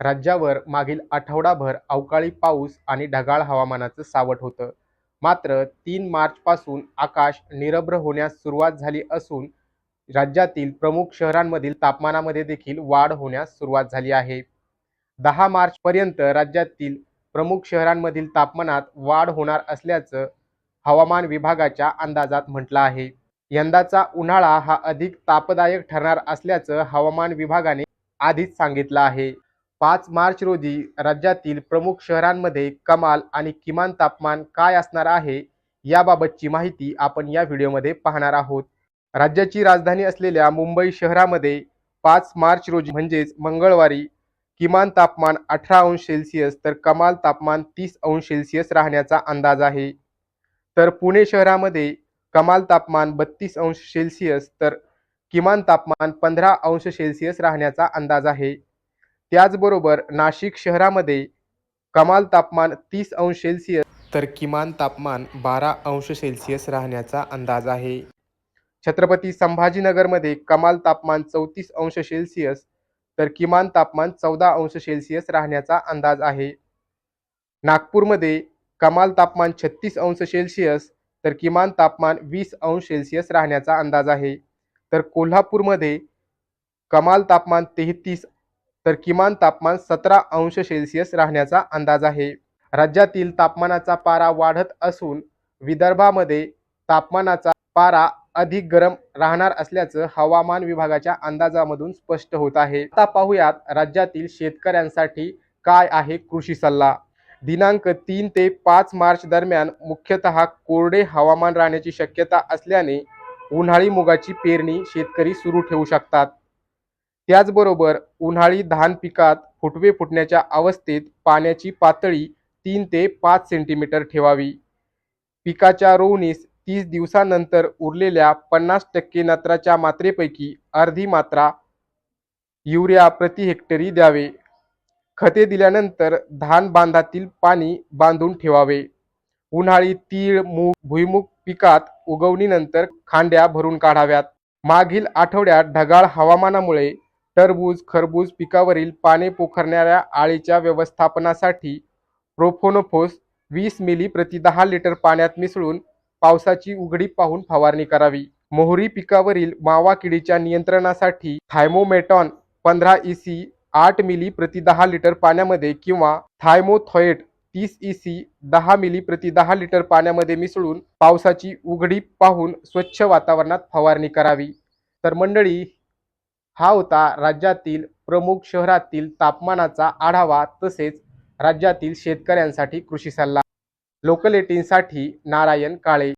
राज्यावर मागील आठवडाभर अवकाळी पाऊस आणि ढगाळ हवामानाचं सावट होतं. मात्र तीन मार्चपासून आकाश निरभ्र होण्यास सुरुवात झाली असून राज्यातील प्रमुख शहरांमधील तापमानामध्ये देखील वाढ होण्यास सुरुवात झाली आहे. दहा मार्चपर्यंत राज्यातील प्रमुख शहरांमधील तापमानात वाढ होणार असल्याचं हवामान विभागाच्या अंदाजात म्हटलं आहे. यंदाचा उन्हाळा हा अधिक तापदायक ठरणार असल्याचं हवामान विभागाने आधीच सांगितलं आहे. पाच मार्च रोजी राज्यातील प्रमुख शहरांमध्ये कमाल आणि किमान तापमान काय असणार आहे याबाबतची माहिती आपण या व्हिडिओमध्ये पाहणार आहोत. राज्याची राजधानी असलेल्या मुंबई शहरामध्ये पाच मार्च रोजी म्हणजेच मंगळवारी किमान तापमान अठरा अंश सेल्सिअस तर कमाल तापमान तीस अंश सेल्सिअस राहण्याचा अंदाज आहे. तर पुणे शहरामध्ये कमाल तापमान बत्तीस अंश सेल्सिअस तर किमान तापमान पंधरा अंश सेल्सिअस राहण्याचा अंदाज आहे. त्याचबरोबर नाशिक शहरामध्ये कमाल तापमान तीस अंश सेल्सिअस तर किमान तापमान बारा अंश सेल्सिअस राहण्याचा अंदाज आहे. छत्रपती संभाजीनगरमध्ये कमाल तापमान चौतीस अंश सेल्सिअस तर किमान तापमान चौदा अंश सेल्सिअस राहण्याचा अंदाज आहे. नागपूरमध्ये कमाल तापमान छत्तीस अंश सेल्सिअस तर किमान तापमान वीस अंश सेल्सिअस राहण्याचा अंदाज आहे. तर कोल्हापूरमध्ये कमाल तापमान तेहतीस तर किमान तापमान सतरा अंश सेल्सिअस राहण्याचा अंदाज आहे. राज्यातील तापमानाचा पारा वाढत असून विदर्भामध्ये तापमानाचा पारा अधिक गरम राहणार असल्याचं हवामान विभागाच्या अंदाजामधून स्पष्ट होत आहे. आता पाहूयात राज्यातील शेतकऱ्यांसाठी काय आहे कृषी सल्ला? दिनांक तीन ते पाच मार्च दरम्यान मुख्यतः कोरडे हवामान राहण्याची शक्यता असल्याने उन्हाळी मुगाची पेरणी शेतकरी सुरू ठेवू शकतात. त्याचबरोबर उन्हाळी धान पिकात फुटवे फुटण्याच्या अवस्थेत पाण्याची पातळी तीन ते पाच सेंटीमीटर ठेवावी. पिकाच्या रोवणीस तीस दिवसानंतर उरलेल्या पन्नास टक्के नत्राच्या मात्रेपैकी अर्धी मात्रा युरिया प्रति हेक्टरी द्यावे. खते दिल्यानंतर धान बांधातील पाणी बांधून ठेवावे. उन्हाळी तीळ मूग भुईमुग पिकात उगवणीनंतर खांड्या भरून काढाव्यात. मागील आठवड्यात ढगाळ हवामानामुळे टरबूज खरबूज पिकावरील पाने पोखरणाऱ्या आळीच्या व्यवस्थापनासाठी प्रोफोनोफोस वीस मिली प्रति दहा लिटर पाण्यात मिसळून पावसाची उघडी पाहून फवारणी करावी. मोहरी पिकावरील मावा किडीच्या नियंत्रणासाठी थायमोमेटॉन पंधरा इसी आठ मिली प्रति दहा लिटर पाण्यामध्ये किंवा थायमोथॉएट तीस इसी दहा मिली प्रति दहा लिटर पाण्यामध्ये मिसळून पावसाची उघडी पाहून स्वच्छ वातावरणात फवारणी करावी. तर मंडळी हा होता राज्यातील प्रमुख शहरातील तापमानाचा आढावा तसेच राज्यातील शेतकऱ्यांसाठी कृषी सल्ला. लोकल एटीनसाठी नारायण काळे.